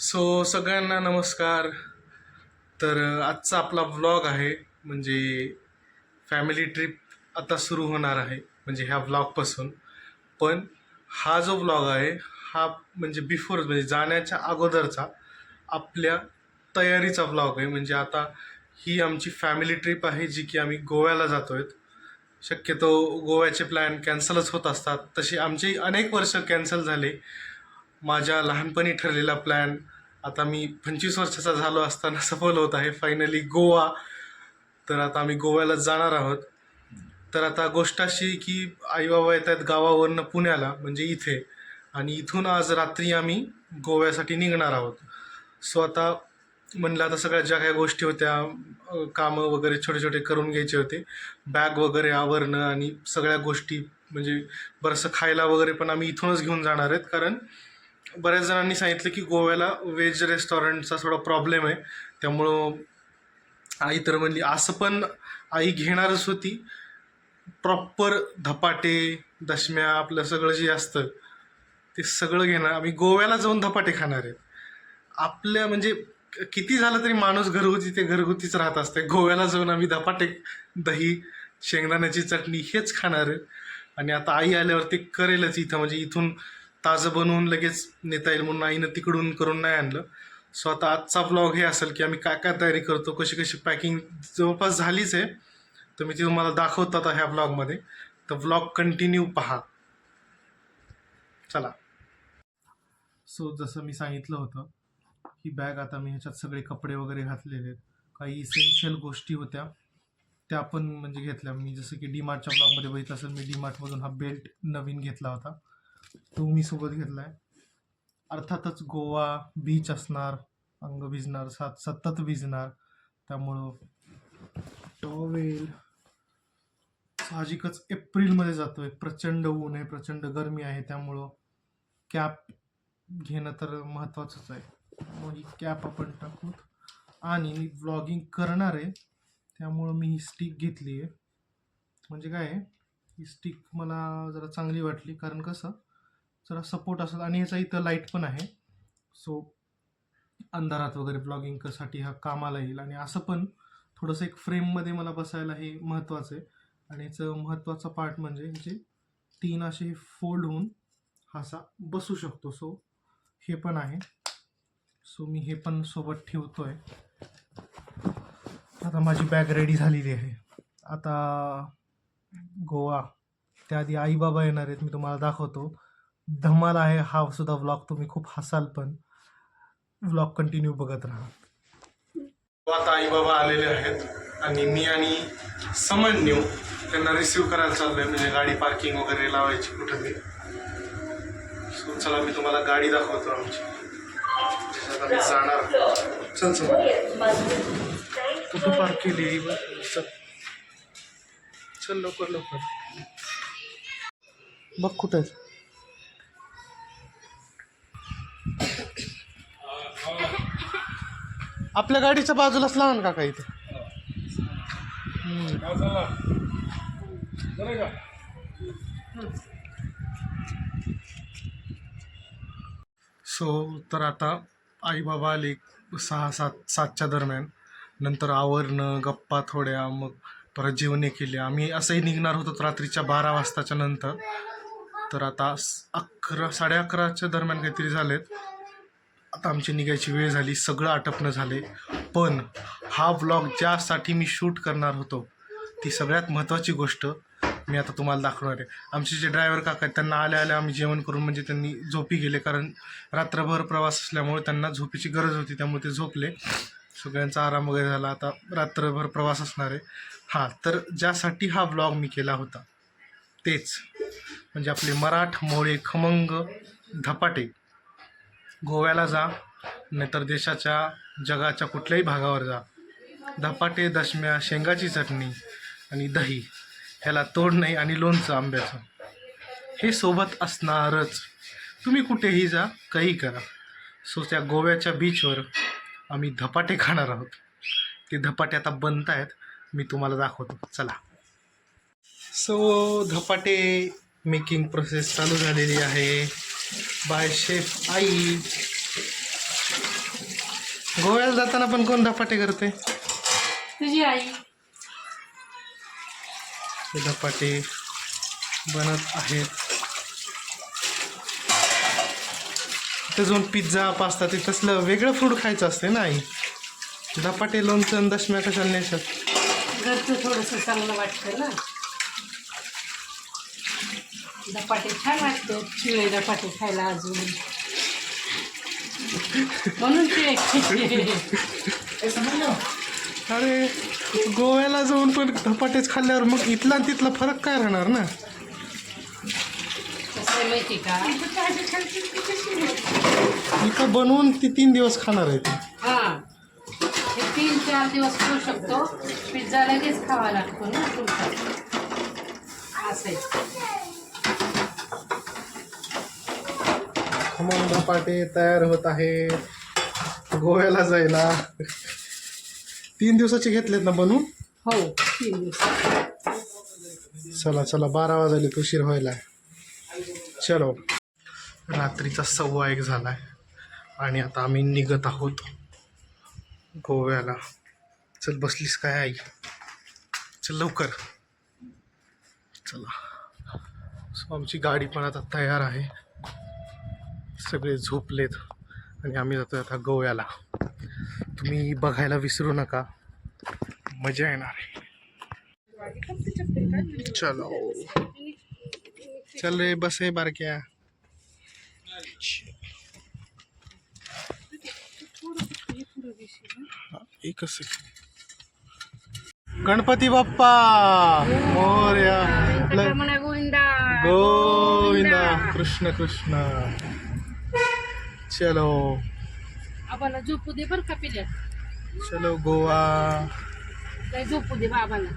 So सगळ्यांना नमस्कार. तर आजचा आपला व्लॉग आहे म्हणजे फॅमिली ट्रिप आता सुरू होणार आहे म्हणजे ह्या व्लॉगपासून पण हा जो व्लॉग आहे हा म्हणजे बिफोर म्हणजे जाण्याच्या अगोदरचा आपल्या तयारीचा व्लॉग आहे. म्हणजे आता ही आमची फॅमिली ट्रिप आहे जी की आम्ही गोव्याला जातो आहेत शक्यतो गोव्याचे प्लॅन कॅन्सलच होत असतात. तसे आमचे अनेक वर्ष कॅन्सल झाले. माझ्या लहानपणी ठरलेला प्लॅन आता मी पंचवीस वर्षाचा झालो असताना सफल होत आहे. फायनली गोवा. तर आता आम्ही गोव्याला जाणार आहोत. तर आता गोष्ट अशी की आईबाबा येत आहेत गावावरनं पुण्याला म्हणजे इथे. आणि इथून आज रात्री आम्ही गोव्यासाठी निघणार आहोत. सो आता म्हणलं आता सगळ्या ज्या काही गोष्टी होत्या कामं वगैरे छोटे छोटे करून घ्यायचे होते. बॅग वगैरे आवरणं आणि सगळ्या गोष्टी म्हणजे बरंचसं खायला वगैरे पण आम्ही इथूनच घेऊन जाणार आहेत. कारण बऱ्याच जणांनी सांगितलं की गोव्याला व्हेज रेस्टॉरंटचा थोडा प्रॉब्लेम आहे. त्यामुळं आई तर म्हणली असं पण आई घेणारच होती. प्रॉपर धपाटे दशम्या आपलं सगळं जे असतं ते सगळं घेणार. आम्ही गोव्याला जाऊन धपाटे खाणार आहेत. आपल्या म्हणजे किती झालं तरी माणूस घरगुती ते घरगुतीच राहत असते गोव्याला जाऊन आम्ही धपाटे दही शेंगदाण्याची चटणी हेच खाणार आहे. आणि आता आई आल्यावर ते करेलच इथं. म्हणजे इथून ताजं बनवून लगेच नेता येईल म्हणून आईनं तिकडून करून नाही आणलं. सो आता आजचा ब्लॉग हे असेल की आम्ही काय काय तयारी करतो कशी कशी पॅकिंग जवळपास झालीच आहे. तर मी ती तुम्हाला दाखवतो आता ह्या ब्लॉगमध्ये तर ब्लॉग कंटिन्यू पहा. चला. सो जसं मी सांगितलं होतं ही बॅग आता मी ह्याच्यात सगळे कपडे वगैरे घातलेले आहेत. काही इसेन्शियल गोष्टी होत्या त्या पण म्हणजे घेतल्या. मी जसं की डीमार्टच्या ब्लॉगमध्ये बघितलं असेल मी डीमार्टमधून हा बेल्ट नवीन घेतला होता. तो मी सोबत घेतला आहे अर्थातच गोवा बीच असणार अंग भिजणार सात सतत भिजणार. त्यामुळं टॉवेल साहजिकच एप्रिलमध्ये जातोय. प्रचंड ऊन आहे प्रचंड गरमी आहे त्यामुळं कॅप घेणं तर महत्त्वाचंच आहे. मग ही कॅप आपण टाकू आणि मी व्लॉगिंग करणार आहे त्यामुळं मी ही स्टिक घेतली आहे म्हणजे काय आहे? ही स्टिक मला जरा चांगली वाटली कारण कसं? जरा सपोर्ट असेल आणि याचा इथं लाइट पण आहे. सो अंधारात वगैरे ब्लॉगिंगसाठी हा कामाला येईल. आणि असं पण थोडंसं एक फ्रेममध्ये मला बसायला हे महत्त्वाचं आहे. आणि याचं महत्त्वाचा पार्ट म्हणजे ह्याचे तीन असे फोल्ड होऊन हा असा बसू शकतो. सो हे पण आहे. सो मी हे पण सोबत ठेवतो आहे आता माझी बॅग रेडी झालेली आहे. आता गोवा त्याआधी आई बाबा येणार आहेत. मी तुम्हाला दाखवतो. धमाल आहे हा सुद्धा व्लॉग तुम्ही खूप हसाल पण व्लॉग कंटिन्यू बघत राहा. आता आई बाबा आलेले आहेत आणि मी आणि समन्यू त्यांना रिसिव्ह करायला चाललोय म्हणजे गाडी पार्किंग वगैरे लावायची कुठं मी सो चला मी तुम्हाला गाडी दाखवतो आमची. जाणार. चल चल. कुठं पार्क केली बघ. चल. चल लवकर लवकर. बघ कुठं आपल्या गाडीच्या बाजूलाच लावा काका इथे. सो तर आता आई बाबा आले सहा सात सातच्या दरम्यान. नंतर आवरणं गप्पा थोड्या मग परत जेवणे केली. आम्ही असंही निघणार होतो रात्रीच्या बारा वाजताच्या नंतर. तर आता अकरा साडे अकराच्या दरम्यान काहीतरी झालेत. आता आमची निघायची वेळ झाली सगळं आटपणं झाले. पण हा व्लॉग ज्यासाठी मी शूट करणार होतो ती सगळ्यात महत्त्वाची गोष्ट मी आता तुम्हाला दाखवणार आहे. आमचे जे ड्रायव्हर काका आहेत त्यांना आल्या आल्या आम्ही जेवण करून म्हणजे त्यांनी झोपी गेले कारण रात्रभर प्रवास असल्यामुळे त्यांना झोपीची गरज होती त्यामुळे ते झोपले. सगळ्यांचा आराम वगैरे झाला. आता रात्रभर प्रवास असणार आहे. हां तर ज्यासाठी हा व्लॉग मी केला होता तेच. म्हणजे आपले मराठ मोळे खमंग धपाटे. गोव्याला जा नाहीतर देशाच्या जगाच्या कुठल्याही भागावर जा. धपाटे दशम्या शेंगाची चटणी आणि दही ह्याला तोड नाही आणि लोणचं आंब्याचं. हे सोबत असणारच. तुम्ही कुठेही जा काही करा. सो त्या गोव्याच्या बीचवर आम्ही धपाटे खाणार आहोत. ते धपाटे आता बनत आहेत मी तुम्हाला दाखवतो. चला. सो धपाटे मेकिंग प्रोसेस चालू झालेली आहे. बाय शेफ आई. गोव्याला जाताना पण कोण धपाटे करते? तुझी आई. हे धपाटे बनत आहेत. तिथं जाऊन पिझ्झा पास्ता ते तसलं वेगळं फूड खायचं असते ना आई. धपाटे लोणचं दशम्या कशाला नेशात? घरचं थोडंसं चांगलं वाटतं ना. धपाटे छान वाटते. शिळे धपाटे खायला अजून. म्हणून ते. अरे गोव्याला जाऊन पण धपाटेच खाल्ल्यावर मग इथला तिथला फरक काय राहणार ना? माहिती का? इथं बनवून ती तीन दिवस खाणार आहे ती. हां. हे तीन चार दिवस खाऊ शकतो. पिझ्झा लगेच खावा लागतो ना तुमचा. असं आहे खमंग धपाटे तयार होत आहे गोव्याला जायला. तीन दिवसाचे घेतलेत ना बनवून? हो तीन दिवस चला चला बारा वाजले उशीर व्हायला चलो. रात्रीचा सव्वा एक झालाय. आणि आता आम्ही निघत आहोत गोव्याला. चल बसलीस काय आई? चल लवकर. चला. सो आमची गाडी पण आता तयार आहे. सगळे झोपलेत आणि आम्ही जातो आता गोव्याला. तुम्ही बघायला विसरू नका. मजा येणार आहे. चलो. चल रे बस आहे बारक्या. एकच. गणपती बाप्पा! मोर्या. गोविंदा. गोविंदा. कृष्ण कृष्ण. चलो। आबाला झोपू दे बरं का पिल्या चलो गोवा. काय झोपू दे बाबाला.